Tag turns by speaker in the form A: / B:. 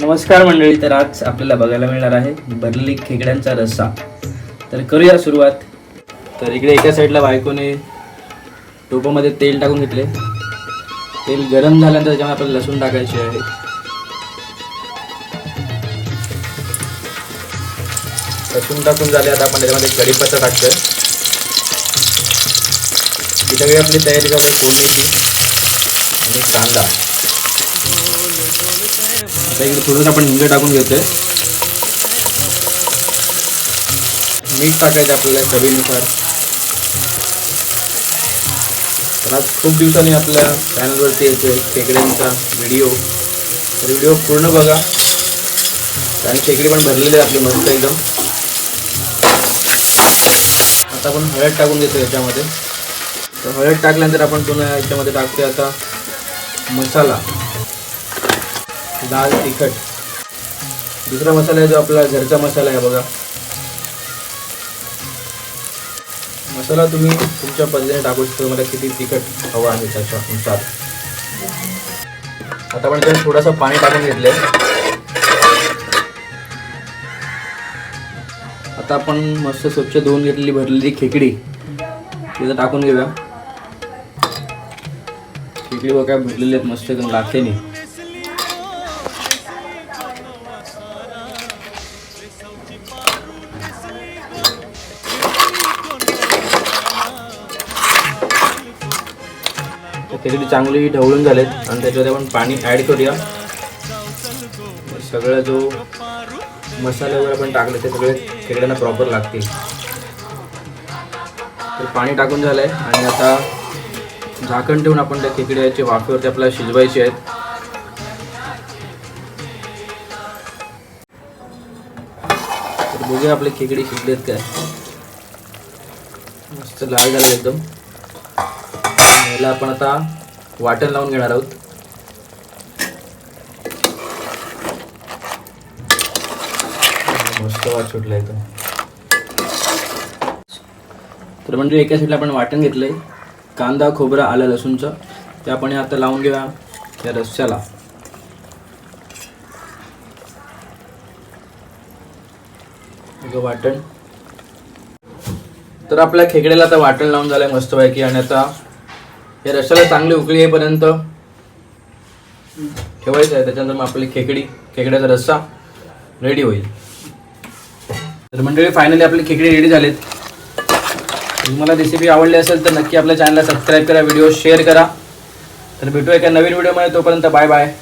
A: नमस्कार मंडळी तर आज आपल्याला बघायला मिळणार आहे बर्ली खेकड्यांचा रस्सा. तर करूया सुरुवात. तर इकडे एका साईडला बायकोने टोपामध्ये तेल टाकून घेतले. तेल गरम झाल्यानंतर त्याच्यामध्ये आपल्याला लसूण टाकायचे आहे. लसूण टाकून झाले आता आपण त्याच्यामध्ये कढीपत्ता टाकतोय. ही सगळी आपली तयारी चालू आहे फोडणीची आणि कांदा. आता इकडे थोडंसं आपण हिंग टाकून घेतोय. मीठ टाकायचं आपल्याला चवीनुसार. तर आज खूप दिवसांनी आपल्या चॅनलवरती येतोय खेकड्यांचा व्हिडिओ तर व्हिडिओ पूर्ण बघा. आणि टेकडी पण भरलेली आहे आपली मस्त एकदम. आता आपण हळद टाकून घेतो याच्यामध्ये. तर हळद टाकल्यानंतर आपण पुन्हा याच्यामध्ये टाकतोय आता मसाला. दाल तिखट. दुसरा मसाला आहे जो आपला घरचा मसाला आहे बघा. मसाला तुम्ही तुमच्या पद्धतीने टाकू शकता. तुम्हाला किती तिखट हवं आहे त्याच्यानुसार आता आपण त्यात थोडंसं पाणी टाकून घेतले आता आपण मस्त स्वच्छ धुवून घेतलेली भरलेली खेकडी. तिथं टाकून घेऊया. खेकडी बघा भरलेली आहेत मस्त एकदम लागते नाही खेकडी चांगली ढवळून झालेत. आणि त्याच्यामध्ये आपण पाणी ॲड करूया. सगळं जो मसाले वगैरे आपण टाकले ते सगळे खेकड्यांना प्रॉपर लागतील. तर पाणी टाकून झालंय. आणि आता झाकण ठेवून आपण त्या खेकड्याच्या वाफेवरती आपल्याला शिजवायचे आहेत. तर बघूया आपले खेकडे शिजलेत काय. मस्त लाल झाले एकदम. याला आपण आता वाटण लावून घेणार आहोत. मस्त वाट सुटला इथं. तर म्हणजे एका साईडला आपण वाटण घेतलंय. कांदा खोबरा आलं लसूणचं. ते आपण आता लावून घेऊया या रस्स्याला. वाटण. तर आपल्या खेकड्याला आता वाटण लावून झालंय मस्तपैकी. आणि आता हे रस्स्याला चांगली उकळी येईपर्यंत ठेवायचं आहे. त्याच्यानंतर मग आपली खेकडी खेकड्याचा रस्सा रेडी होईल. तर मंडळी फायनली आपली खेकडी रेडी झालेत. तुम्हाला रेसिपी आवडली असेल तर नक्की आपल्या चॅनलला सबस्क्राईब करा व्हिडिओ शेअर करा. तर भेटू एका नवीन व्हिडिओमध्ये तोपर्यंत बाय बाय